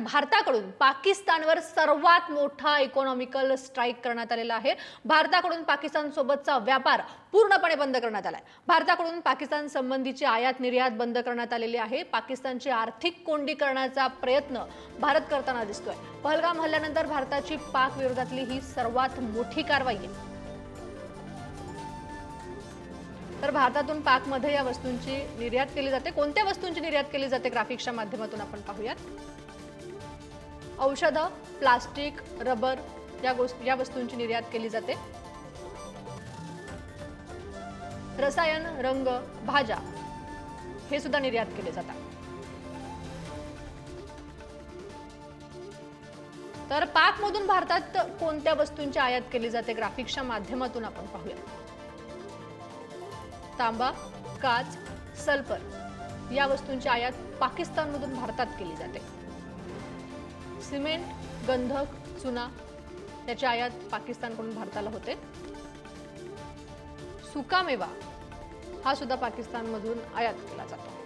भारताकडून पाकिस्तानवर सर्वात मोठा इकॉनॉमिकल स्ट्राईक करण्यात आलेला आहे. भारताकडून पाकिस्तान सोबतचा व्यापार पूर्णपणे बंद करण्यात आलाय. भारताकडून पाकिस्तान संबंधीची आयात निर्यात बंद करण्यात आलेली आहे. पाकिस्तानची आर्थिक कोंडी करण्याचा प्रयत्न भारत करताना दिसतोय. पहलगाम हल्ल्यानंतर भारताची पाक विरोधातली ही सर्वात मोठी कारवाई आहे. तर भारतातून पाकमध्ये या वस्तूंची निर्यात केली जाते. कोणत्या वस्तूंची निर्यात केली जाते? ग्राफिक्सच्या माध्यमातून आपण पाहूयात. औषधं प्लास्टिक रबर या गोष्टी या वस्तूंची निर्यात केली जाते. रसायन रंग भाज्या हे सुद्धा निर्यात केले जातात. तर पाकमधून भारतात कोणत्या वस्तूंची आयात केली जाते ग्राफिक्सच्या माध्यमातून आपण पाहूया. तांबा काच सल्फर या वस्तूंची आयात पाकिस्तानमधून भारतात केली जाते. सिमेंट गंधक चुना त्याची आयात पाकिस्तानकडून भारताला होते. सुकामेवा हा सुद्धा पाकिस्तानमधून आयात केला जातो.